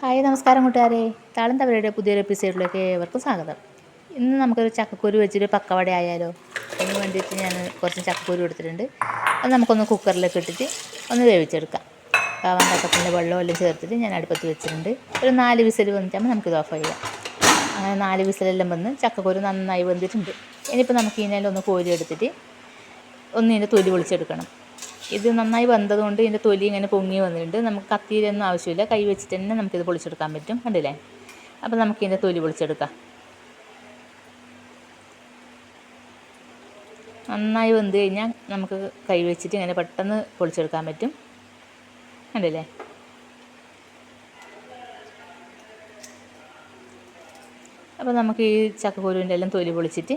Hi നമസ്കാരം കൂട്ടുകാരെ. താളം തവരയുടെ പുതിയൊരു എപ്പിസോഡിലേക്ക് ഏവർക്കും സ്വാഗതം. ഇന്ന് നമുക്കൊരു ചക്കക്കുരു വെച്ചിട്ട് പക്കവട ആയാലോ? അതിന് വേണ്ടിയിട്ട് ഞാൻ കുറച്ച് ചക്കക്കുരു എടുത്തിട്ടുണ്ട്. അത് നമുക്കൊന്ന് കുക്കറിലേക്ക് ഇട്ടിട്ട് ഒന്ന് വേവിച്ചെടുക്കാം. കാവാൻ കട്ടത്തിന്റെ വെള്ളം എല്ലാം ചേർത്തിട്ട് ഞാൻ അടുപ്പത്ത് വെച്ചിട്ടുണ്ട്. ഒരു നാല് വിസിൽ വന്നിട്ടാകുമ്പോൾ നമുക്കിത് ഓഫ് ചെയ്യാം. അങ്ങനെ നാല് വിസിലെല്ലാം വന്ന് ചക്കക്കുരു നന്നായി വെന്തിട്ടുണ്ട്. ഇനിയിപ്പോൾ നമുക്ക് ഇതിനെല്ലാം ഒന്ന് കോരി എടുത്തിട്ട് ഒന്ന് ഇതിന്റെ തൊലി പൊളിച്ചെടുക്കണം. ഇത് നന്നായി വന്നതുകൊണ്ട് ഇതിന്റെ തൊലി ഇങ്ങനെ പൊങ്ങി വന്നിട്ടുണ്ട്. നമുക്ക് കത്തിയിലൊന്നും ആവശ്യമില്ല. കൈ വെച്ചിട്ട് തന്നെ നമുക്കിത് പൊളിച്ചെടുക്കാൻ പറ്റും. കണ്ടില്ലേ? അപ്പോൾ നമുക്ക് ഇതിന്റെ തൊലി പൊളിച്ചെടുക്കാം. നന്നായി വെന്ത് കഴിഞ്ഞാൽ നമുക്ക് കൈ വെച്ചിട്ട് ഇങ്ങനെ പെട്ടെന്ന് പൊളിച്ചെടുക്കാൻ പറ്റും. കണ്ടില്ലേ? അപ്പോൾ നമുക്ക് ഈ ചക്കക്കുരുവിന്റെ എല്ലാം തൊലി പൊളിച്ചിട്ട്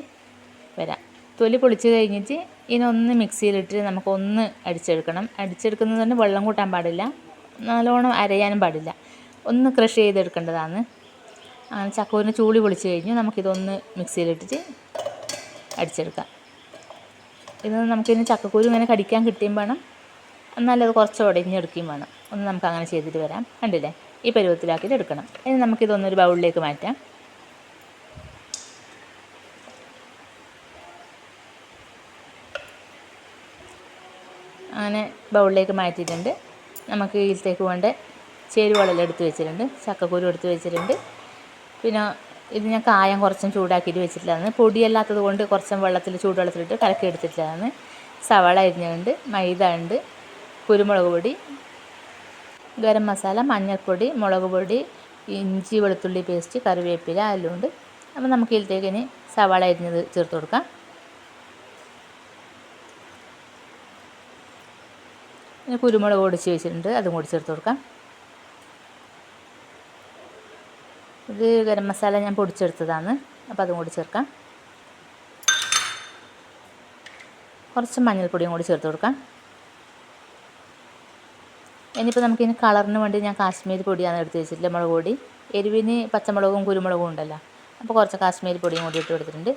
തൊലി പൊളിച്ച് കഴിഞ്ഞിട്ട് ഇതിനൊന്ന് മിക്സിയിലിട്ട് നമുക്കൊന്ന് അടിച്ചെടുക്കണം. അടിച്ചെടുക്കുന്നത് തന്നെ വെള്ളം കൂട്ടാൻ പാടില്ല. നല്ലോണം അരയാനും പാടില്ല. ഒന്ന് ക്രഷ് ചെയ്തെടുക്കേണ്ടതാണ്. അങ്ങനെ ചക്കൂരിന് ചൂളി പൊളിച്ച് കഴിഞ്ഞ് നമുക്കിതൊന്ന് മിക്സിയിലിട്ടിട്ട് അടിച്ചെടുക്കാം. ഇത് നമുക്കിനി ചക്കക്കുരു ഇങ്ങനെ കടിക്കാൻ കിട്ടിയും വേണം. എന്നാലും അത് കുറച്ച് ഉടഞ്ഞെടുക്കുകയും വേണം. ഒന്ന് നമുക്ക് അങ്ങനെ ചെയ്തിട്ട് വരാം. കണ്ടില്ലേ? ഈ പരുവത്തിലാക്കിയിട്ട് എടുക്കണം ഇനി നമുക്കിതൊന്നൊരു ബൗളിലേക്ക് മാറ്റാം. അങ്ങനെ ബൗളിലേക്ക് മാറ്റിയിട്ടുണ്ട്. നമുക്ക് ഇതിലേക്ക് വേണ്ട ചേരുവകളെല്ലാം എടുത്ത് വെച്ചിട്ടുണ്ട്. ചക്കക്കുരു എടുത്ത് വെച്ചിട്ടുണ്ട്. പിന്നെ ഇത് ഞാൻ കായം കുറച്ചും ചൂടാക്കിയിട്ട് വെച്ചിട്ടില്ലായിരുന്നു. പൊടിയല്ലാത്തത് കൊണ്ട് കുറച്ചും വെള്ളത്തിൽ ചൂടുവെള്ളത്തിലിട്ട് കലക്കി എടുത്തിട്ടില്ലായിരുന്നു. സവാള അരിഞ്ഞുണ്ട് മൈദ ഉണ്ട് കുരുമുളക് പൊടി ഗരം മസാല മഞ്ഞൾപ്പൊടി മുളക് പൊടി ഇഞ്ചി വെളുത്തുള്ളി പേസ്റ്റ് കറിവേപ്പില എല്ലാം ഉണ്ട്. അപ്പോൾ നമുക്ക് ഇതിലേക്ക് ഇനി സവാള അരിഞ്ഞത് ചേർത്ത് കൊടുക്കാം. പിന്നെ കുരുമുളക് പൊടിച്ച് വെച്ചിട്ടുണ്ട്. അതും കൂടി ചേർത്ത് കൊടുക്കാം. ഇത് ഗരം മസാല ഞാൻ പൊടിച്ചെടുത്തതാണ്. അപ്പോൾ അതും കൂടി ചേർക്കാം. കുറച്ച് മഞ്ഞൾപ്പൊടിയും കൂടി ചേർത്ത് കൊടുക്കാം. ഇനിയിപ്പോൾ നമുക്കിനി കളറിന് വേണ്ടി ഞാൻ കാശ്മീരി പൊടിയാണ് എടുത്ത് വെച്ചിട്ടില്ല മുളക് പൊടി. എരിവിന് പച്ചമുളകും കുരുമുളകും ഉണ്ടല്ലോ. അപ്പോൾ കുറച്ച് കാശ്മീരി പൊടിയും കൂടി ഇട്ട് കൊടുത്തിട്ടുണ്ട്.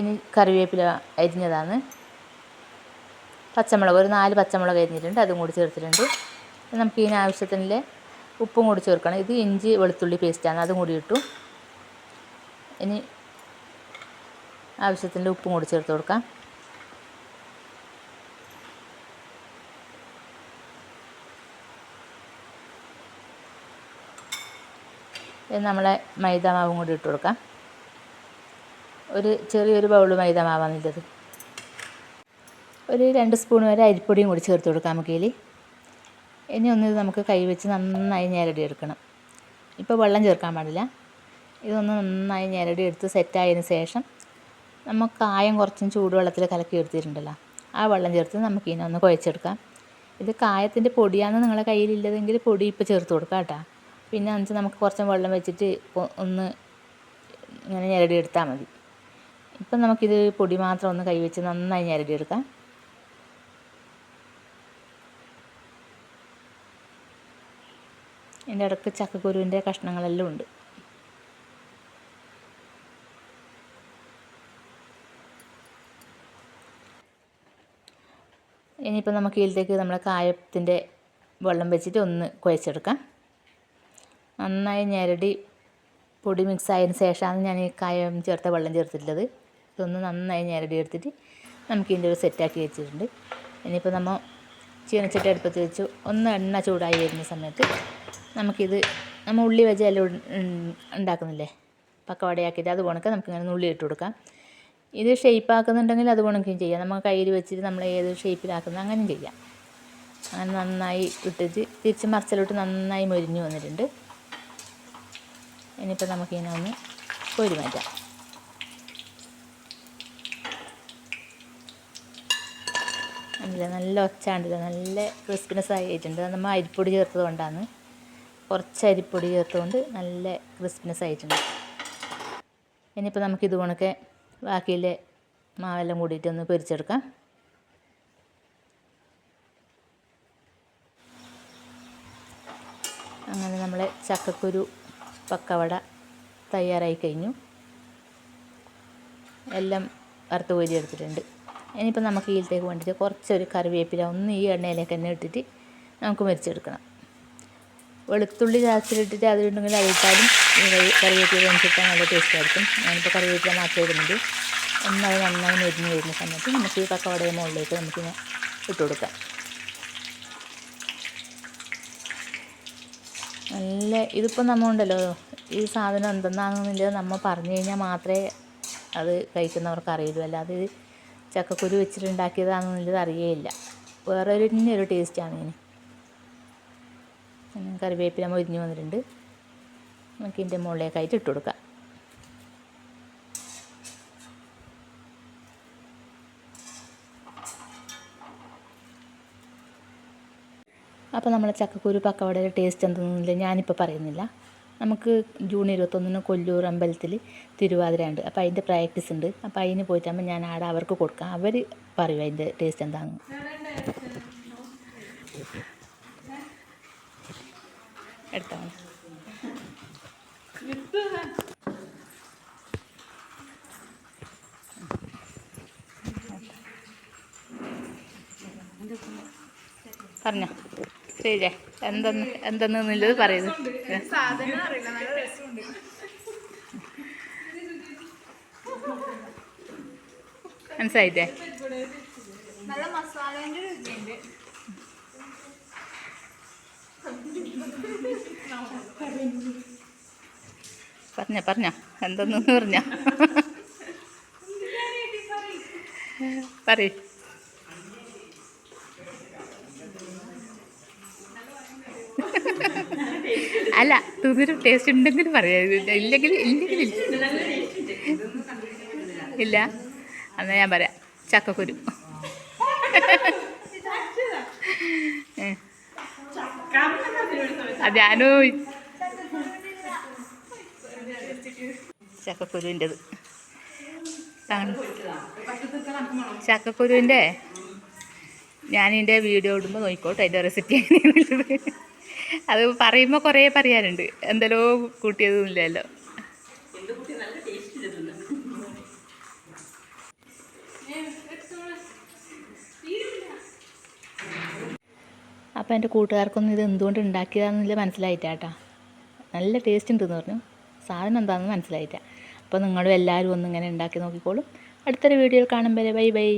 ഇനി കറിവേപ്പില അരിഞ്ഞതാണ്. പച്ചമുളക് ഒരു നാല് പച്ചമുളക് അരിഞ്ഞിട്ടുണ്ട് അതും കൂടി ചേർത്തിട്ടുണ്ട്. നമുക്ക് ഇതിന് ആവശ്യത്തിന് ഉപ്പും കൂടി ചേർക്കണം. ഇത് ഇഞ്ചി വെളുത്തുള്ളി പേസ്റ്റാണ് അതും കൂടി ഇട്ടു. ഇനി ആവശ്യത്തിന് ഉപ്പും കൂടി ചേർത്ത് കൊടുക്കാം. നമ്മളെ മൈദ മാവും കൂടി ഇട്ട് കൊടുക്കാം. ഒരു ചെറിയൊരു ബൗൾ മൈദ മാവാണില്ലത് ഒരു രണ്ട് സ്പൂൺ വരെ അരിപ്പൊടിയും കൂടി ചേർത്ത് കൊടുക്കാം നമുക്ക് ഇതിൽ ഇനി ഒന്ന് നമുക്ക് കൈ വെച്ച് നന്നായി ഞെരടി എടുക്കണം. ഇപ്പോൾ വെള്ളം ചേർക്കാൻ പാടില്ല. ഇതൊന്ന് നന്നായി ഞെരടി എടുത്ത് സെറ്റായതിന് ശേഷം നമുക്ക് കായം കുറച്ചും ചൂടുവെള്ളത്തിൽ കലക്കി എടുത്തിട്ടുണ്ടല്ലോ. ആ വെള്ളം ചേർത്ത് നമുക്ക് ഇതിനെ ഒന്ന് കുഴച്ചെടുക്കാം. ഇത് കായത്തിന്റെ പൊടിയാണ് നിങ്ങളുടെ കയ്യിലില്ലതെങ്കിൽ പൊടി ഇപ്പോൾ ചേർത്ത് കൊടുക്കാം കേട്ടോ. പിന്നെ എന്നിട്ട് നമുക്ക് കുറച്ച് വെള്ളം വെച്ചിട്ട് ഒന്ന് ഇങ്ങനെ ഞെരടി എടുത്താൽ മതി. ഇപ്പം നമുക്കിത് പൊടി മാത്രം ഒന്ന് കൈ വെച്ച് നന്നായി ഞെരടി എടുക്കാം. ഇതിന്റെ ഇടയ്ക്ക് ചക്കക്കുരുവിന്റെ കഷ്ണങ്ങളെല്ലാം ഉണ്ട്. ഇനിയിപ്പോൾ നമുക്ക് ഇതിലേക്ക് നമ്മളെ കായത്തിന്റെ വെള്ളം വെച്ചിട്ട് ഒന്ന് കുഴച്ചെടുക്കാം. നന്നായി ഞെരടി പൊടി മിക്സ് ആയതിന് ശേഷമാണ് ഞാൻ ഈ കായം ചേർത്ത വെള്ളം ചേർത്തിട്ടുള്ളത്. ഇതൊന്ന് നന്നായി ഞെരടി എടുത്തിട്ട് നമുക്ക് ഇതിന്റെ ഒരു സെറ്റാക്കി വെച്ചിട്ടുണ്ട്. ഇനിയിപ്പോൾ നമ്മൾ ചീനച്ചട്ടി അടുപ്പത്ത് വെച്ചു. ഒന്ന് എണ്ണ ചൂടായി വരുന്ന സമയത്ത് നമുക്കിത് നമ്മൾ ഉള്ളി വെച്ച് എല്ലാം ഉണ്ടാക്കുന്നില്ലേ? പക്കവടയാക്കിയിട്ട് അത് കണക്ക് നമുക്കിങ്ങനെ ഉള്ളി ഇട്ട് കൊടുക്കാം. ഇത് ഷേപ്പ് ആക്കുന്നുണ്ടെങ്കിൽ അത് കണക്കും ചെയ്യാം. നമ്മൾ കയ്യിൽ വെച്ചിട്ട് നമ്മൾ ഏത് ഷേപ്പിലാക്കുന്നത് അങ്ങനെയും ചെയ്യാം. അങ്ങനെ നന്നായി ഇട്ടിട്ട് തിരിച്ച് മറിച്ചിലോട്ട് നന്നായി മൊരിഞ്ഞു വന്നിട്ടുണ്ട്. ഇനിയിപ്പോൾ നമുക്കിങ്ങനെ ഒന്ന് കോരി മാറ്റാം. നല്ല ഒച്ചാണ്ടില്ല? നല്ല ക്രിസ്പിനെസ് ആയിട്ടുണ്ട്. നമ്മൾ അരിപ്പൊടി ചേർത്തത് കൊണ്ടാണ് കുറച്ച് അരിപ്പൊടി ചേർത്തുകൊണ്ട് നല്ല ക്രിസ്പിനെസ് ആയിട്ടുണ്ട്. ഇനിയിപ്പോൾ നമുക്ക് ഇത് കണക്കെ ബാക്കിയിലെ മാവെല്ലാം കൂടിയിട്ട് ഒന്ന് പൊരിച്ചെടുക്കാം. അങ്ങനെ നമ്മളെ ചക്കക്കുരു പക്കവട തയ്യാറായി കഴിഞ്ഞു. എല്ലാം വറുത്ത് കോരി എടുത്തിട്ടുണ്ട്. ഇനിയിപ്പോൾ നമുക്ക് ഈലത്തേക്ക് വേണ്ടിയിട്ട് കുറച്ചൊരു കറിവേപ്പില ഒന്ന് ഈ എണ്ണയിലേക്ക് തന്നെ ഇട്ടിട്ട് നമുക്ക് മരിച്ചെടുക്കണം വെളുത്തുള്ളി ചാച്ചിലിട്ടിട്ട് അതിലുണ്ടെങ്കിൽ അതിട്ടാലും കറിവേപ്പില വെച്ചിട്ടാൽ നല്ല ടേസ്റ്റ് ആയിരിക്കും. ഞാനിപ്പോൾ കറിവേപ്പില മാത്രമേ ഇടുന്നുണ്ട് ഒന്നത് നന്നായി മെരിഞ്ഞ് വരുന്ന സമയത്ത് നമുക്ക് ഈ കക്കവടയുടെ മുകളിലേക്ക് നമുക്കിങ്ങനെ ഇട്ട് കൊടുക്കാം. നല്ല ഇതിപ്പോൾ നമ്മ ഉണ്ടല്ലോ ഈ സാധനം എന്തെന്നാണെന്നില്ല നമ്മൾ പറഞ്ഞു കഴിഞ്ഞാൽ മാത്രമേ അത് കഴിക്കുന്നവർക്ക് അറിയുള്ളൂ. അല്ലാതെ ചക്കക്കുരു വെച്ചിട്ടുണ്ടാക്കിയതാണെന്നുള്ളത് അറിയേയില്ല. വേറെ ഒരു ടേസ്റ്റാണ് ഇതിന് ഉം, കറിവേപ്പില മൊരിഞ്ഞ് വന്നിട്ടുണ്ട്. നമുക്ക് ഇതിന്റെ മുകളിലേക്കായിട്ട് ഇട്ട് കൊടുക്കാം. അപ്പോൾ നമ്മളെ ചക്കക്കുരു പക്കവടയുടെ ടേസ്റ്റ് എന്തെന്നില്ല ഞാനിപ്പോൾ പറയുന്നില്ല. നമുക്ക് ജൂൺ ഇരുപത്തൊന്നിന് കൊല്ലൂർ അമ്പലത്തിൽ തിരുവാതിര ഉണ്ട് അപ്പോൾ അതിന്റെ പ്രാക്ടീസ് ഉണ്ട്. അപ്പോൾ അതിന് പോയിട്ടാകുമ്പോൾ ഞാൻ ആടെ അവർക്ക് കൊടുക്കാം. അവർ പറയും അതിന്റെ ടേസ്റ്റ് എന്താണെന്ന് എടുത്താൽ മതി. പറഞ്ഞോ. ശരിയേ. എന്തെന്ന് എന്തെന്നുള്ളത് പറയുന്നു? സാധനം അറിയില്ല നല്ല രസമുണ്ട് നല്ല മസാലേന്റെ രുചിയുണ്ട്. പറഞ്ഞോ പറഞ്ഞോ. എന്തെന്ന് പറഞ്ഞോ. പറയ്. അല്ല തുതിരും ടേസ്റ്റ് ഉണ്ടെങ്കിൽ പറയാം. ഇല്ലെങ്കിൽ ഇല്ലെങ്കിൽ ഇല്ല. ഇല്ല. എന്നാ ഞാൻ പറയാം. ചക്കക്കുരു. അത് ഞാനും ചക്കക്കുരുവിന്റെത്. ചക്കക്കുരുവിന്റെ ഞാനിന്റെ വീഡിയോ ഇടുമ്പോൾ നോക്കിക്കോട്ടെ അതിന്റെ റെസിപ്പി അത് പറയുമ്പോൾ കുറേ പറയാനുണ്ട്. എന്തെല്ലോ കൂട്ടിയതൊന്നുമില്ലല്ലോ. അപ്പോൾ എന്റെ കൂട്ടുകാർക്കൊന്നും ഇത് എന്തുകൊണ്ട് ഉണ്ടാക്കിയതാണെന്നില്ല മനസ്സിലായിട്ടാട്ടാ നല്ല ടേസ്റ്റ് ഉണ്ടെന്ന് പറഞ്ഞു. സാധനം എന്താണെന്ന് മനസ്സിലായിട്ടാ. അപ്പോൾ നിങ്ങളും എല്ലാവരും ഒന്നിങ്ങനെ ഉണ്ടാക്കി നോക്കിക്കോളും. അടുത്തൊരു വീഡിയോയിൽ കാണുമ്പോൾ ബൈ ബൈ.